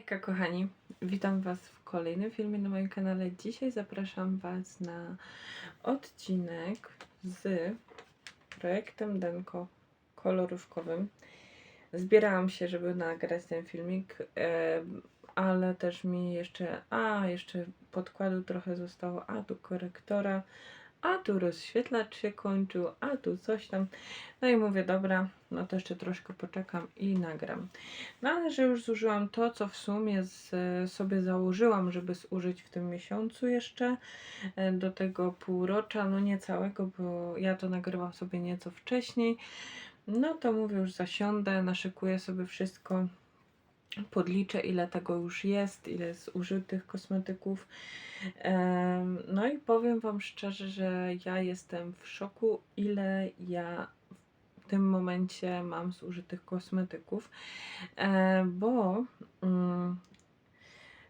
Hejka kochani, witam Was w kolejnym filmie na moim kanale. Dzisiaj zapraszam Was na odcinek z projektem Denko kolorówkowym. Zbierałam się, żeby nagrać ten filmik, ale też mi jeszcze, a jeszcze podkładu trochę zostało, a tu korektora, a tu rozświetlacz się kończył, a tu coś tam. No i mówię, dobra, no to jeszcze troszkę poczekam i nagram. No ale że już zużyłam to, co w sumie z, sobie założyłam, żeby zużyć w tym miesiącu jeszcze e, do tego półrocza, no nie całego, bo ja to nagrywam sobie nieco wcześniej. No to mówię, już zasiądę, naszykuję sobie wszystko, podliczę ile tego już jest, ile jest użytych kosmetyków. No i powiem Wam szczerze, że ja jestem w szoku, ile ja tym momencie mam zużytych kosmetyków, e, bo mm,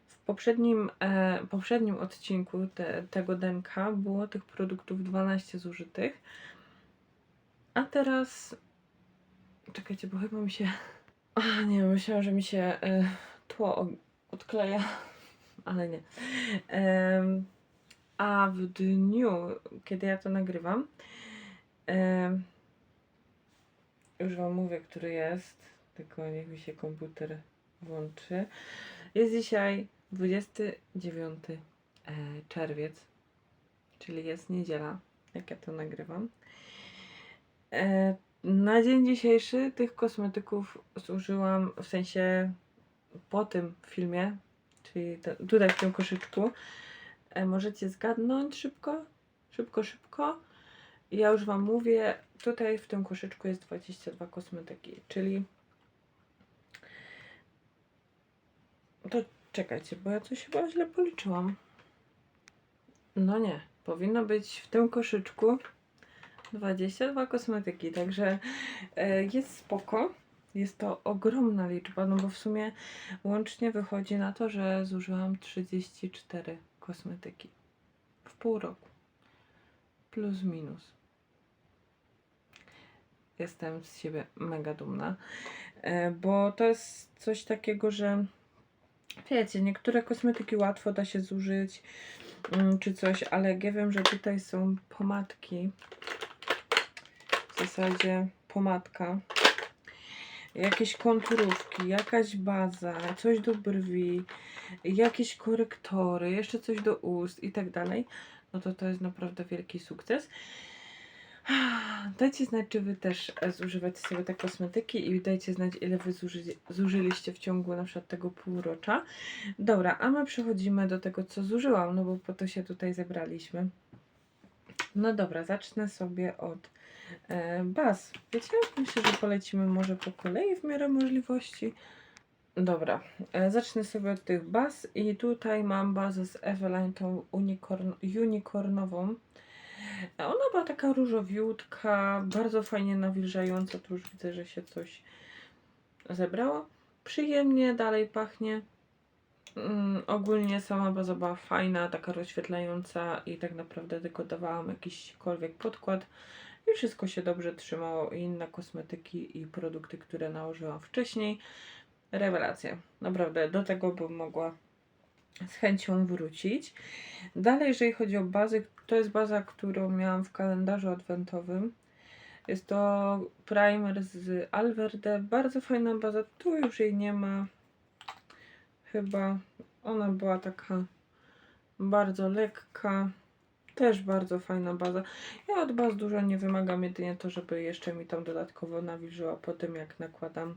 w poprzednim, e, poprzednim odcinku te, tego denka było tych produktów 12 zużytych, a teraz czekajcie, bo chyba mi się a nie, myślałam, że mi się e, tło odkleja, ale nie. A w dniu, kiedy ja to nagrywam, już Wam mówię, który jest, tylko niech mi się komputer włączy. Jest dzisiaj 29 e, czerwiec, czyli jest niedziela, jak ja to nagrywam. E, na dzień dzisiejszy tych kosmetyków zużyłam, w sensie po tym filmie, czyli tutaj w tym koszyczku. E, możecie zgadnąć szybko, szybko, szybko. Ja już Wam mówię, tutaj w tym koszyczku jest 22 kosmetyki, czyli to czekajcie, bo ja coś chyba źle policzyłam. No nie, powinno być w tym koszyczku 22 kosmetyki, także e, jest spoko. Jest to ogromna liczba, no bo w sumie łącznie wychodzi na to, że zużyłam 34 kosmetyki w pół roku. Plus minus. Jestem z siebie mega dumna, e, bo to jest coś takiego, że wiecie, niektóre kosmetyki łatwo da się zużyć mm, czy coś, ale ja wiem, że tutaj są pomadki, w zasadzie pomadka, jakieś konturówki, jakaś baza, coś do brwi, jakieś korektory, jeszcze coś do ust i tak dalej, no to to jest naprawdę wielki sukces. Dajcie znać, czy Wy też e, zużywacie sobie te kosmetyki i dajcie znać, ile Wy zuży, zużyliście w ciągu na przykład tego półrocza. Dobra, a my przechodzimy do tego, co zużyłam, no bo po to się tutaj zebraliśmy. No dobra, zacznę sobie od e, baz. Wiecie, myślę, że polecimy może po kolei w miarę możliwości. Dobra, e, zacznę sobie od tych baz i tutaj mam bazę z Eveline, tą unicorn, unicornową. Ona była taka różowiutka, bardzo fajnie nawilżająca, tu już widzę, że się coś zebrało. Przyjemnie dalej pachnie. Mm, ogólnie sama baza była fajna, taka rozświetlająca i tak naprawdę tylko dawałam jakiśkolwiek podkład i wszystko się dobrze trzymało. I inne kosmetyki i produkty, które nałożyłam wcześniej. Rewelacja. Naprawdę do tego bym mogła z chęcią wrócić. Dalej, jeżeli chodzi o bazy, to jest baza, którą miałam w kalendarzu adwentowym. Jest to primer z Alverde. Bardzo fajna baza. Tu już jej nie ma. Chyba ona była taka bardzo lekka. Też bardzo fajna baza. Ja od baz dużo nie wymagam, jedynie to, żeby jeszcze mi tam dodatkowo nawilżyła po tym, jak nakładam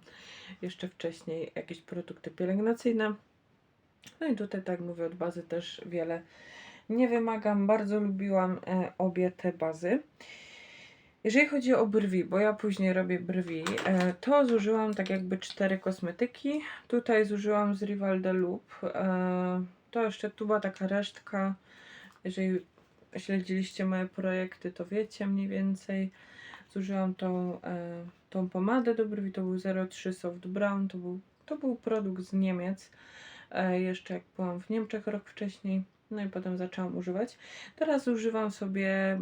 jeszcze wcześniej jakieś produkty pielęgnacyjne. No i tutaj, tak mówię, od bazy też wiele nie wymagam. Bardzo lubiłam e, obie te bazy. Jeżeli chodzi o brwi, bo ja później robię brwi, e, to zużyłam tak jakby cztery kosmetyki. Tutaj zużyłam z Rival de Loop. E, to jeszcze tu była taka resztka. Jeżeli śledziliście moje projekty, to wiecie mniej więcej. Zużyłam tą, tą pomadę do brwi, to był 03 Soft Brown, to był, to był produkt z Niemiec. E, jeszcze jak byłam w Niemczech rok wcześniej. No i potem zaczęłam używać. Teraz używam sobie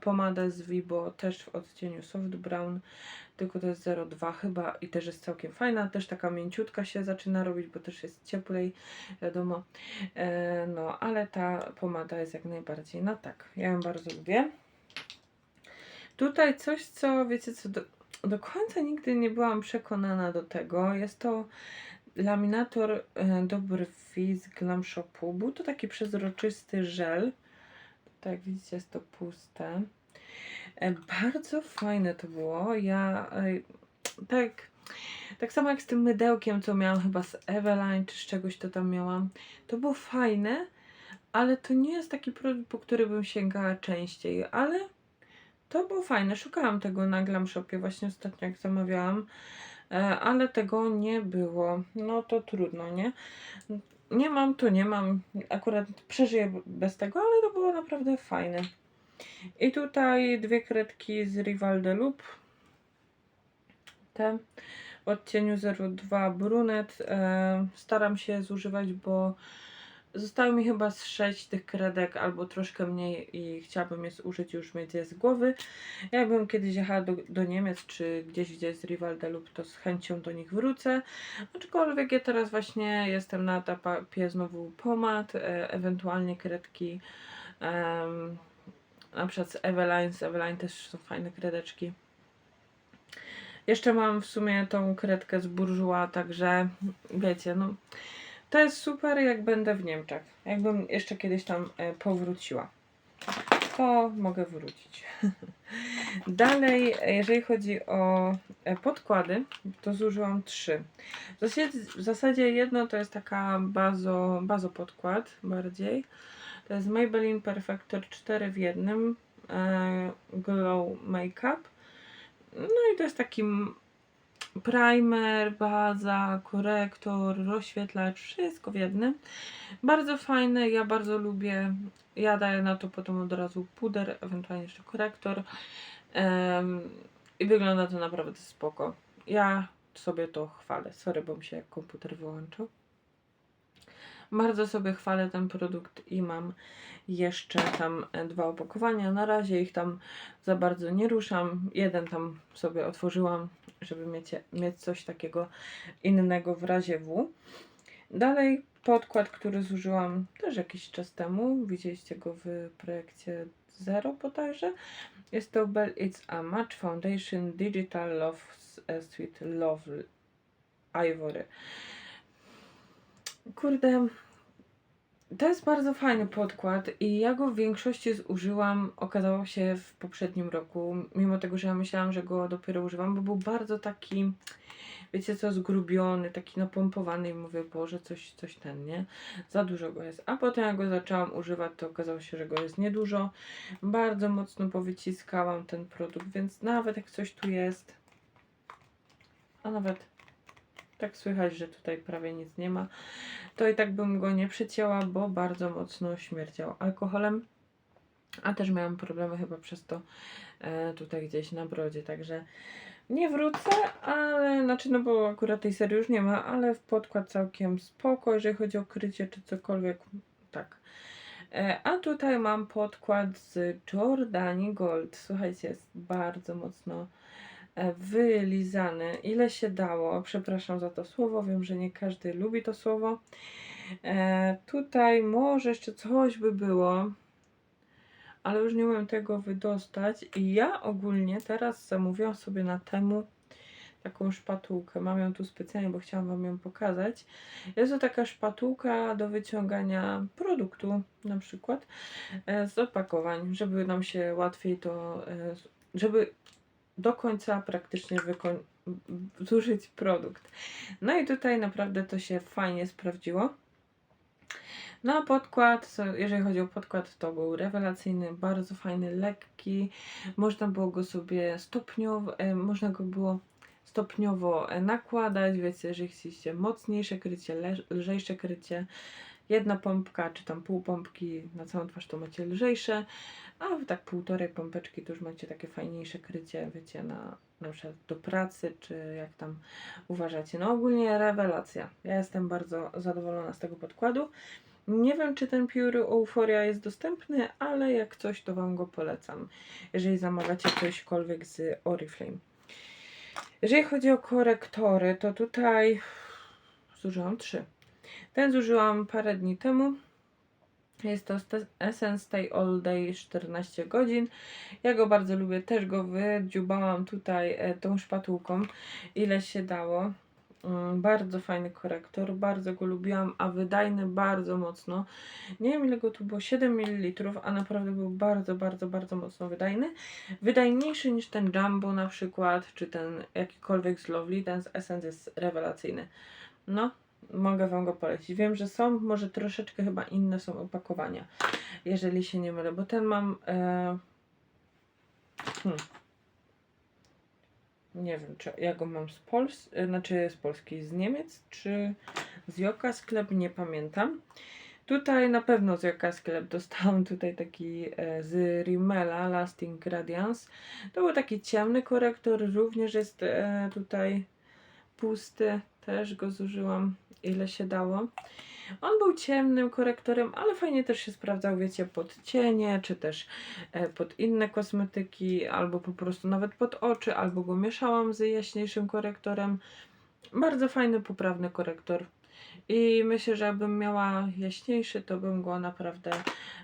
pomadę z Vibo, też w odcieniu Soft Brown, tylko to jest 02 chyba i też jest całkiem fajna, też taka mięciutka się zaczyna robić, bo też jest cieplej, wiadomo. E, no, ale ta pomada jest jak najbardziej, no tak, ja ją bardzo lubię. Tutaj coś, co wiecie co, do, do końca nigdy nie byłam przekonana do tego. Jest to laminator e, do brwi z Glam Shopu. Był to taki przezroczysty żel. Tak widzicie jest to puste. E, bardzo fajne to było. Ja e, tak, tak samo jak z tym mydełkiem, co miałam chyba z Eveline, czy z czegoś to tam miałam. To było fajne, ale to nie jest taki produkt, po który bym sięgała częściej, ale to było fajne. Szukałam tego na Glam Shopie właśnie ostatnio, jak zamawiałam, ale tego nie było. No to trudno, nie? Nie mam, to nie mam. Akurat przeżyję bez tego, ale to było naprawdę fajne. I tutaj dwie kredki z Rival de Loop. Te w odcieniu 02 brunet. E, staram się zużywać, bo Zostało mi chyba z 6 tych kredek albo troszkę mniej i chciałabym je zużyć już mieć je z głowy. Jakbym kiedyś jechała do, do Niemiec czy gdzieś gdzie jest Rivalde lub to z chęcią do nich wrócę. Aczkolwiek ja teraz właśnie jestem na etapie znowu pomad, e, ewentualnie kredki em, na przykład z Eveline, z Eveline też są fajne kredeczki. Jeszcze mam w sumie tą kredkę z Bourjois, także wiecie, no to jest super, jak będę w Niemczech. Jakbym jeszcze kiedyś tam e, powróciła. To mogę wrócić. Dalej, jeżeli chodzi o e, podkłady, to zużyłam trzy. W zasadzie, jedno to jest taka bazo, bazo podkład bardziej. To jest Maybelline Perfector 4 w jednym e, Glow Makeup. No i to jest taki primer, baza, korektor, rozświetlacz, wszystko w jednym. Bardzo fajne, ja bardzo lubię. Ja daję na to potem od razu puder, ewentualnie jeszcze korektor. Em, I wygląda to naprawdę spoko. Ja sobie to chwalę. Sorry, bo mi się komputer wyłączył. Bardzo sobie chwalę ten produkt i mam jeszcze tam e, dwa opakowania. Na razie ich tam za bardzo nie ruszam. Jeden tam sobie otworzyłam, żeby mieć, mieć coś takiego innego w razie W. Dalej podkład, który zużyłam też jakiś czas temu. Widzieliście go w projekcie Zero bodajże. Jest to Bell It's a Match Foundation Digital Love Sweet Love Ivory. Kurde, to jest bardzo fajny podkład i ja go w większości zużyłam, okazało się w poprzednim roku, mimo tego, że ja myślałam, że go dopiero używam, bo był bardzo taki, wiecie co, zgrubiony, taki napompowany i mówię, Boże, coś, coś ten, nie? Za dużo go jest. A potem jak go zaczęłam używać, to okazało się, że go jest niedużo. Bardzo mocno powyciskałam ten produkt, więc nawet jak coś tu jest, a nawet tak słychać, że tutaj prawie nic nie ma, to i tak bym go nie przecięła, bo bardzo mocno śmierdział alkoholem. A też miałam problemy chyba przez to e, tutaj gdzieś na brodzie, także nie wrócę, ale znaczy no bo akurat tej serii już nie ma, ale w podkład całkiem spoko, jeżeli chodzi o krycie czy cokolwiek, tak. E, a tutaj mam podkład z Jordani Gold. Słuchajcie, jest bardzo mocno e, wylizany, ile się dało. Przepraszam za to słowo, wiem, że nie każdy lubi to słowo. E, tutaj może jeszcze coś by było, ale już nie umiem tego wydostać. I ja ogólnie teraz zamówiłam sobie na temu taką szpatułkę. Mam ją tu specjalnie, bo chciałam Wam ją pokazać. Jest to taka szpatułka do wyciągania produktu, na przykład e, z opakowań, żeby nam się łatwiej to, e, żeby do końca praktycznie zużyć produkt. No i tutaj naprawdę to się fajnie sprawdziło. No a podkład, jeżeli chodzi o podkład, to był rewelacyjny, bardzo fajny, lekki. Można było go sobie stopniowo, e, można go było stopniowo nakładać, więc jeżeli chcieliście mocniejsze krycie, lżejsze krycie, jedna pompka, czy tam pół pompki na całą twarz to macie lżejsze, a tak półtorej pompeczki to już macie takie fajniejsze krycie, wiecie, na, na przykład do pracy, czy jak tam uważacie. No ogólnie rewelacja. Ja jestem bardzo zadowolona z tego podkładu. Nie wiem, czy ten Pure Euphoria jest dostępny, ale jak coś, to Wam go polecam, jeżeli zamawiacie cośkolwiek z Oriflame. Jeżeli chodzi o korektory, to tutaj zużyłam trzy. Ten zużyłam parę dni temu. Jest to Essence Stay All Day 14 godzin. Ja go bardzo lubię, też go wydziubałam tutaj e, tą szpatułką, ile się dało. Mm, Bardzo fajny korektor, bardzo go lubiłam, a wydajny bardzo mocno. Nie wiem ile go tu było, 7 ml, a naprawdę był bardzo, bardzo, bardzo mocno wydajny. Wydajniejszy niż ten Jumbo na przykład, czy ten jakikolwiek z Lovely, ten z Essence jest rewelacyjny. No, mogę Wam go polecić. Wiem, że są, może troszeczkę chyba inne są opakowania, jeżeli się nie mylę, bo ten mam... E... Hmm. Nie wiem, czy ja go mam z Pols, e, znaczy z Polski, z Niemiec, czy z Joka sklep, nie pamiętam. Tutaj na pewno z Joka sklep dostałam tutaj taki e, z Rimmela Lasting Radiance. To był taki ciemny korektor, również jest e, tutaj pusty, też go zużyłam ile się dało. On był ciemnym korektorem, ale fajnie też się sprawdzał, wiecie, pod cienie, czy też e, pod inne kosmetyki, albo po prostu nawet pod oczy, albo go mieszałam z jaśniejszym korektorem. Bardzo fajny, poprawny korektor. I myślę, że jakbym miała jaśniejszy, to bym go naprawdę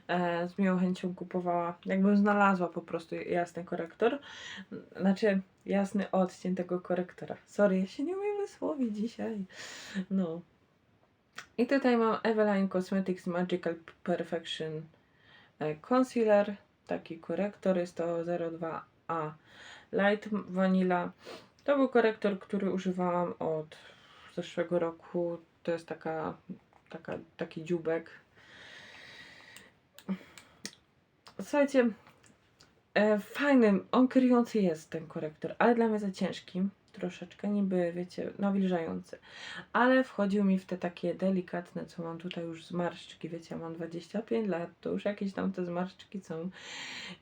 e, z miłą chęcią kupowała. Jakbym znalazła po prostu jasny korektor. Znaczy, jasny odcień tego korektora. Sorry, ja się nie umiem wysłowić dzisiaj. No. I tutaj mam Eveline Cosmetics Magical Perfection e, Concealer. Taki korektor. Jest to 02A Light Vanilla. To był korektor, który używałam od zeszłego roku. To jest taka, taka, taki dziubek. Słuchajcie, e, fajny, on kryjący jest ten korektor, ale dla mnie za ciężki. Troszeczkę niby, wiecie, nawilżający. Ale wchodził mi w te takie delikatne, co mam tutaj już zmarszczki. Wiecie, mam 25 lat, to już jakieś tam te zmarszczki są.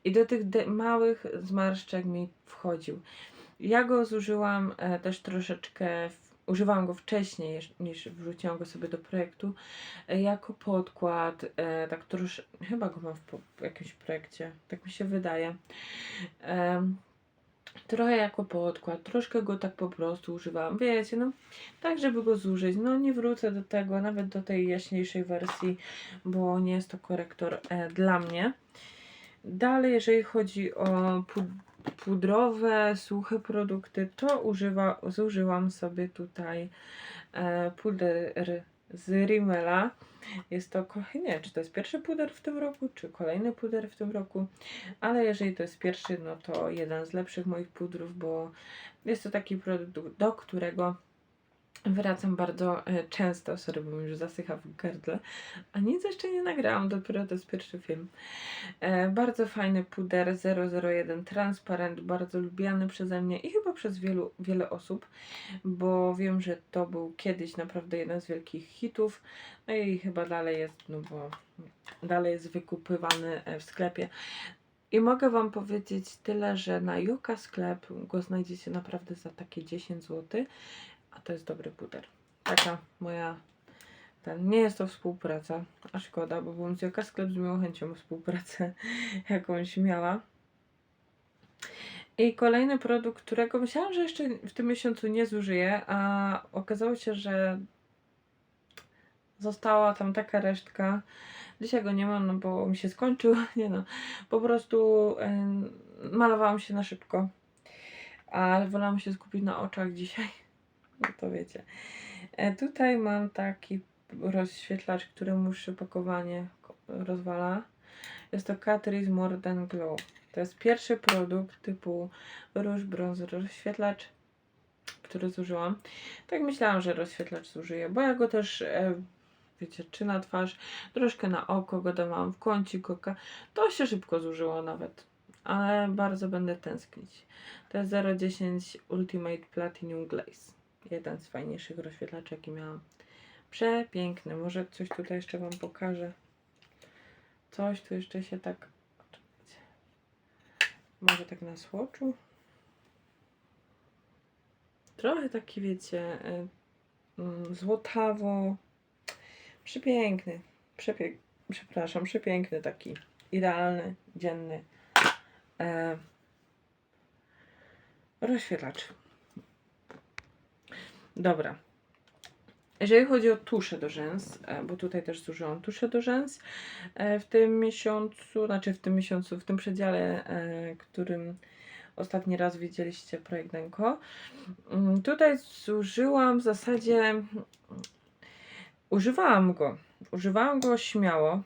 I do tych małych zmarszczek mi wchodził. Ja go zużyłam e, też troszeczkę, w, używałam go wcześniej niż wrzuciłam go sobie do projektu, e, jako podkład, e, tak trosz, chyba go mam w, po, w jakimś projekcie, tak mi się wydaje. Em, trochę jako podkład, troszkę go tak po prostu używałam, wiecie, no, tak żeby go zużyć, no nie wrócę do tego, nawet do tej jaśniejszej wersji, bo nie jest to korektor e, dla mnie. Dalej, jeżeli chodzi o pud- pudrowe, suche produkty, to używa, zużyłam sobie tutaj e, puder z Rimmela. Jest to, nie czy to jest pierwszy puder w tym roku, czy kolejny puder w tym roku, ale jeżeli to jest pierwszy, no to jeden z lepszych moich pudrów, bo jest to taki produkt, do którego wracam bardzo e, często, sorry, bo mi już zasycha w gardle, a nic jeszcze nie nagrałam, dopiero to jest pierwszy film. E, bardzo fajny puder 001 transparent, bardzo lubiany przeze mnie i chyba przez wielu, wiele osób, bo wiem, że to był kiedyś naprawdę jeden z wielkich hitów, no i chyba dalej jest, no bo dalej jest wykupywany e, w sklepie. I mogę Wam powiedzieć tyle, że na Juka sklep go znajdziecie naprawdę za takie 10 zł, a to jest dobry puder. Taka moja ten, nie jest to współpraca, a szkoda, bo bym z Joka sklep z miłą chęcią współpracę jakąś miała. I kolejny produkt, którego myślałam, że jeszcze w tym miesiącu nie zużyję, a okazało się, że została tam taka resztka. Dzisiaj go nie mam, no bo mi się skończył. Nie no, po prostu em, malowałam się na szybko. Ale wolałam się skupić na oczach dzisiaj. No to wiecie. E, tutaj mam taki rozświetlacz, który mu przypakowanie ko- rozwala. Jest to Catrice More Than Glow. To jest pierwszy produkt typu róż, bronzer, rozświetlacz, który zużyłam. Tak myślałam, że rozświetlacz zużyję, bo ja go też, e, wiecie, czy na twarz, troszkę na oko go dawałam, w kącik oka. To się szybko zużyło nawet, ale bardzo będę tęsknić. To jest 010 Ultimate Platinum Glaze. Jeden z fajniejszych rozświetlaczy, jaki miałam. Przepiękny. Może coś tutaj jeszcze Wam pokażę. Coś tu jeszcze się tak. Może tak na słoczu. Trochę taki, wiecie, y, mm, złotawo. Przepiękny. Przepie... Przepraszam, przepiękny taki. Idealny, dzienny. E... Rozświetlacz. Dobra. Jeżeli chodzi o tusze do rzęs, e, bo tutaj też zużyłam tusze do rzęs e, w tym miesiącu, znaczy w tym miesiącu, w tym przedziale, e, którym ostatni raz widzieliście projekt Denko. Mm, Tutaj zużyłam w zasadzie, mm, używałam go, używałam go śmiało.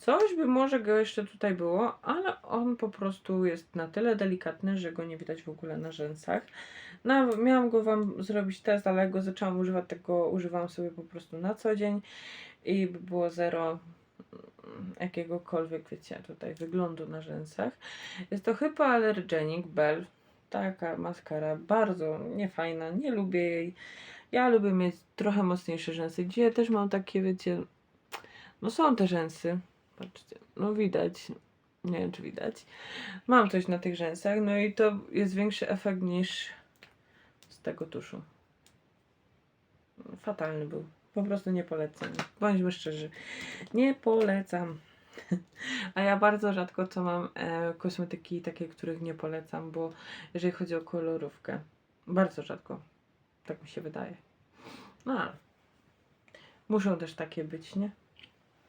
Coś by może go jeszcze tutaj było, ale on po prostu jest na tyle delikatny, że go nie widać w ogóle na rzęsach. No, miałam go Wam zrobić test, ale go zaczęłam używać, tego używam sobie po prostu na co dzień i by było zero jakiegokolwiek, wiecie, tutaj wyglądu na rzęsach. Jest to Hypoallergenic Bell. Taka maskara, bardzo niefajna, nie lubię jej. Ja lubię mieć trochę mocniejsze rzęsy. Dzisiaj też mam takie, wiecie, no są te rzęsy. Patrzcie, no widać. Nie wiem, czy widać. Mam coś na tych rzęsach, no i to jest większy efekt niż z tego tuszu. Fatalny był. Po prostu nie polecam. Bądźmy szczerzy. Nie polecam. A ja bardzo rzadko co mam e, kosmetyki takie, których nie polecam, bo jeżeli chodzi o kolorówkę, bardzo rzadko. Tak mi się wydaje. No ale muszą też takie być, nie?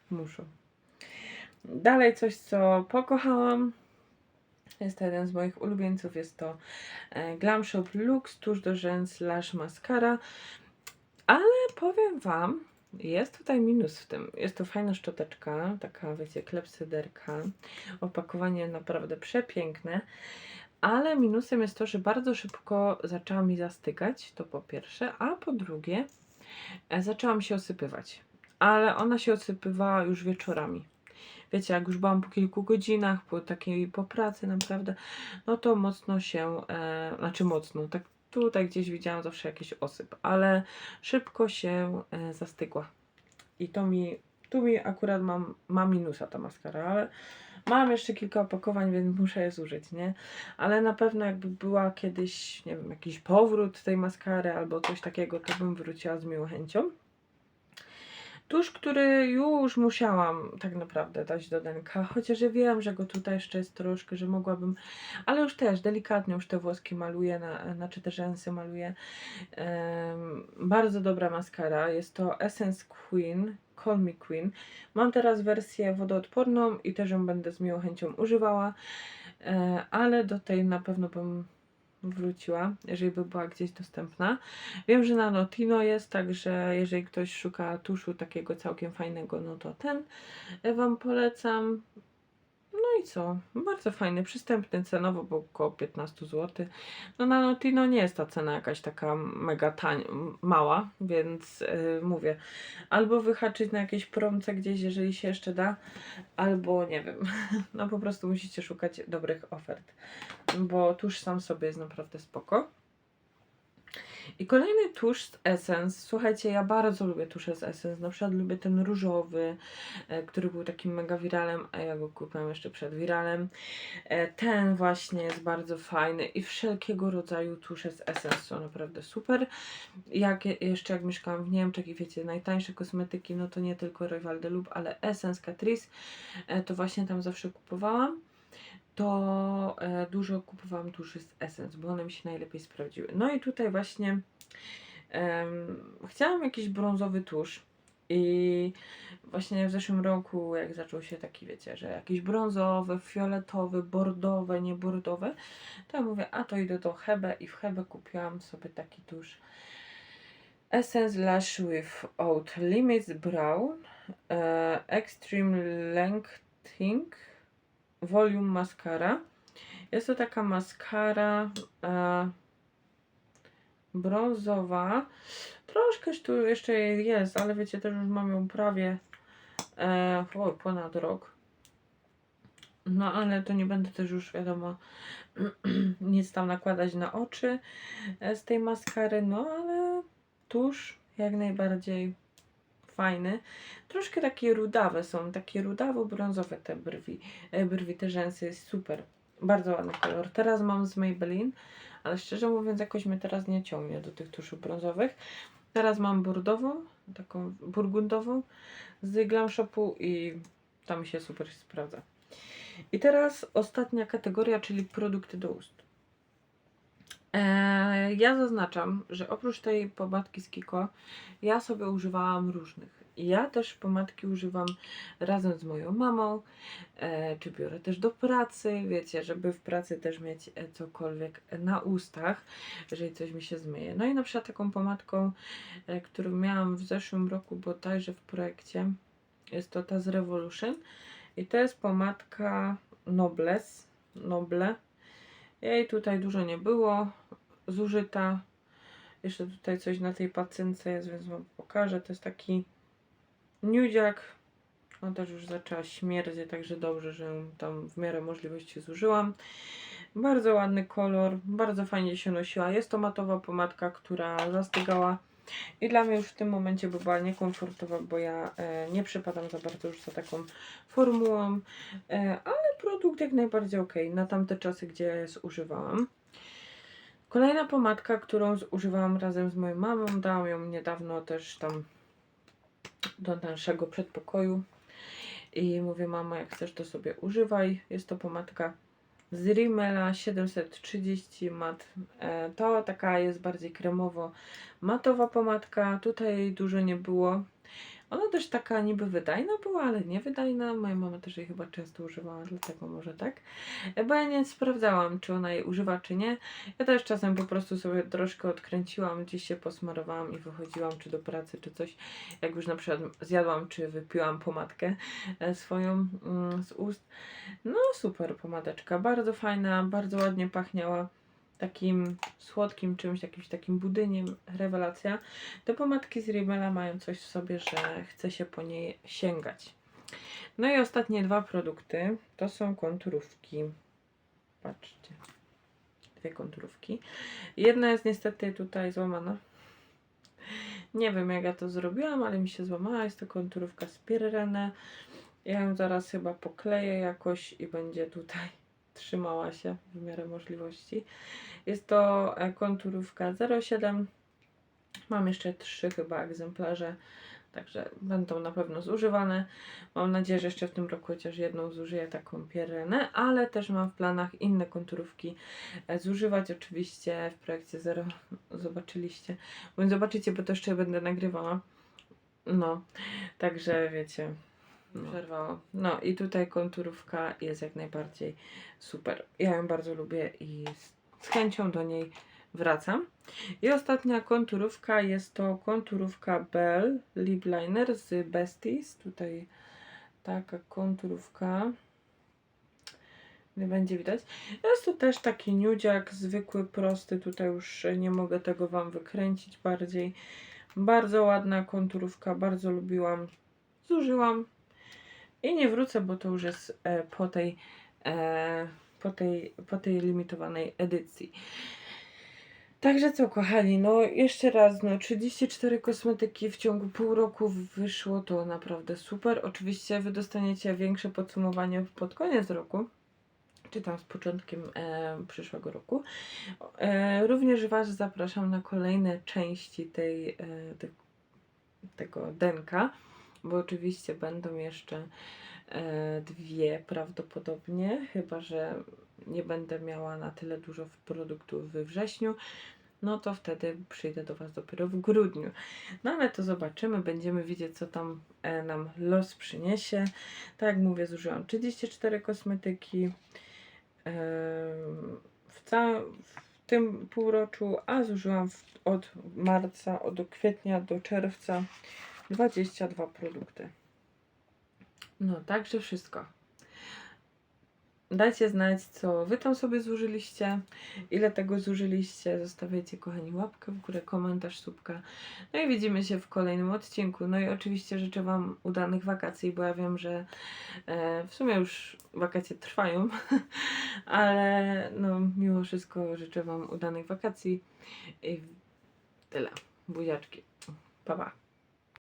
Muszą. Dalej coś, co pokochałam. Jest to jeden z moich ulubieńców. Jest to e, Glam Shop Lux tuż do rzęs Lash Mascara. Ale powiem Wam, jest tutaj minus w tym. Jest to fajna szczoteczka, taka wiecie, klepsyderka. Opakowanie naprawdę przepiękne. Ale minusem jest to, że bardzo szybko zaczęła mi zastygać, to po pierwsze, a po drugie e, zaczęłam się osypywać. Ale ona się osypywała już wieczorami. Wiecie, jak już byłam po kilku godzinach, po takiej po pracy naprawdę, no to mocno się, e, znaczy mocno, tak tutaj gdzieś widziałam zawsze jakiś osyp, ale szybko się e, zastygła. I to mi, tu mi akurat mam, ma minusa ta maskara, ale mam jeszcze kilka opakowań, więc muszę je zużyć, nie? Ale na pewno jakby była kiedyś, nie wiem, jakiś powrót tej maskary albo coś takiego, to bym wróciła z miłą chęcią. Tusz, który już musiałam tak naprawdę dać do denka, chociaż ja wiem, że go tutaj jeszcze jest troszkę, że mogłabym, ale już też delikatnie już te włoski maluję, na, znaczy te rzęsy maluję. Em, bardzo dobra maskara, jest to Essence Queen, Call Me Queen. Mam teraz wersję wodoodporną i też ją będę z miłą chęcią używała, e, ale do tej na pewno bym wróciła, jeżeli by była gdzieś dostępna. Wiem, że na Notino jest, także jeżeli ktoś szuka tuszu takiego całkiem fajnego, no to ten Wam polecam. No i co? Bardzo fajny, przystępny cenowo, bo około 15 zł. No na Notino nie jest ta cena jakaś taka mega tania, mała, więc yy, mówię, albo wyhaczyć na jakieś promce gdzieś, jeżeli się jeszcze da, albo nie wiem, no po prostu musicie szukać dobrych ofert, bo tusz sam sobie jest naprawdę spoko. I kolejny tusz z Essence. Słuchajcie, ja bardzo lubię tusze z Essence. Na przykład lubię ten różowy, e, który był takim mega wiralem, a ja go kupiłam jeszcze przed wiralem. E, ten właśnie jest bardzo fajny i wszelkiego rodzaju tusze z Essence są naprawdę super. Jak jeszcze jak mieszkałam w Niemczech i wiecie, najtańsze kosmetyki, no to nie tylko Royal de Lub, ale Essence, Catrice, e, to właśnie tam zawsze kupowałam to e, dużo kupowałam tuszy z Essence, bo one mi się najlepiej sprawdziły. No i tutaj właśnie em, chciałam jakiś brązowy tusz i właśnie w zeszłym roku, jak zaczął się taki, wiecie, że jakiś brązowy, fioletowy, bordowe, nie bordowe, to ja mówię, a to idę do Hebe i w Hebe kupiłam sobie taki tusz Essence Lash with Out Limits Brown e, Extreme Lengthening Volume Mascara. Jest to taka maskara e, brązowa. Troszkę tu jeszcze jest, ale wiecie, też już mam ją prawie e, o, ponad rok. No ale to nie będę też już wiadomo nic tam nakładać na oczy e, z tej maskary, no ale tuż jak najbardziej fajny. Troszkę takie rudawe są, takie rudawo-brązowe te brwi, e, brwi, te rzęsy, jest super. Bardzo ładny kolor. Teraz mam z Maybelline, ale szczerze mówiąc jakoś mnie teraz nie ciągnie do tych tuszów brązowych. Teraz mam burdową, taką burgundową z Glam Shopu i tam się super sprawdza. I teraz ostatnia kategoria, czyli produkty do ust. Eee, ja zaznaczam, że oprócz tej pomadki z Kiko, ja sobie używałam różnych. Ja też pomadki używam razem z moją mamą, e, czy biorę też do pracy, wiecie, żeby w pracy też mieć e, cokolwiek na ustach, jeżeli coś mi się zmyje. No i na przykład taką pomadką, e, którą miałam w zeszłym roku bodajże w projekcie, jest to ta z Revolution i to jest pomadka Nobles, Noble. Jej tutaj dużo nie było, zużyta. Jeszcze tutaj coś na tej pacynce jest, więc wam pokażę. To jest taki nudziak. On też już zaczęła śmierdzieć, także dobrze, że ją tam w miarę możliwości zużyłam. Bardzo ładny kolor, bardzo fajnie się nosiła. Jest to matowa pomadka, która zastygała i dla mnie już w tym momencie by była niekomfortowa, bo ja e, nie przepadam za bardzo już za taką formułą, e, ale produkt jak najbardziej ok na tamte czasy, gdzie zużywałam. Kolejna pomadka, którą zużywałam razem z moją mamą, dałam ją niedawno też tam do naszego przedpokoju i mówię mama jak chcesz to sobie używaj. Jest to pomadka z Rimmela 730 mat. E, To taka jest bardziej kremowo matowa pomadka. Tutaj dużo nie było. Ona też taka niby wydajna była, ale nie wydajna. Moja mama też jej chyba często używała, dlatego może tak. E, Bo ja nie sprawdzałam, czy ona jej używa, czy nie. Ja też czasem po prostu sobie troszkę odkręciłam, gdzieś się posmarowałam i wychodziłam, czy do pracy, czy coś. Jak już na przykład zjadłam, czy wypiłam pomadkę e, swoją mm, z ust. No super pomadeczka, bardzo fajna, bardzo ładnie pachniała takim słodkim czymś, jakimś takim budyniem, rewelacja. Te pomadki z Rimmela mają coś w sobie, że chce się po niej sięgać. No i ostatnie dwa produkty to są konturówki. Patrzcie. Dwie konturówki. Jedna jest niestety tutaj złamana. Nie wiem jak ja to zrobiłam, ale mi się złamała. Jest to konturówka z Pirrene. Ja ją zaraz chyba pokleję jakoś i będzie tutaj trzymała się w miarę możliwości. Jest to e, konturówka 07. Mam jeszcze trzy chyba egzemplarze, także będą na pewno zużywane. Mam nadzieję, że jeszcze w tym roku chociaż jedną zużyję taką pierenę, ale też mam w planach inne konturówki e, zużywać. Oczywiście w projekcie 0 zobaczyliście, bądź zobaczycie, bo to jeszcze będę nagrywała. No, także wiecie. Przerwało. No i tutaj konturówka jest jak najbardziej super. Ja ją bardzo lubię i z, z chęcią do niej wracam. I ostatnia konturówka jest to konturówka Bell Lip Liner z Besties. Tutaj taka konturówka. Nie będzie widać. Jest to też taki nudziak, zwykły, prosty. Tutaj już nie mogę tego Wam wykręcić bardziej. Bardzo ładna konturówka, bardzo lubiłam. Zużyłam i nie wrócę, bo to już jest e, po tej, e, po tej, po tej limitowanej edycji. Także co, kochani, no jeszcze raz, no 34 kosmetyki w ciągu pół roku wyszło, to naprawdę super. Oczywiście Wy dostaniecie większe podsumowanie pod koniec roku, czy tam z początkiem e, przyszłego roku. E, również Was zapraszam na kolejne części tej, e, te, tego denka bo oczywiście będą jeszcze e, dwie prawdopodobnie, chyba że nie będę miała na tyle dużo produktów we wrześniu, no to wtedy przyjdę do Was dopiero w grudniu. No ale to zobaczymy, będziemy widzieć, co tam e, nam los przyniesie. Tak jak mówię, zużyłam 34 kosmetyki em, w całym w tym półroczu, a zużyłam od marca, od kwietnia do czerwca 22 produkty. No, także wszystko. Dajcie znać, co wy tam sobie zużyliście, ile tego zużyliście. Zostawiajcie, kochani, łapkę w górę, komentarz, słupka. No i widzimy się w kolejnym odcinku. No i oczywiście życzę Wam udanych wakacji, bo ja wiem, że e, w sumie już wakacje trwają, ale no, mimo wszystko życzę Wam udanych wakacji i tyle. Buziaczki. Pa, pa.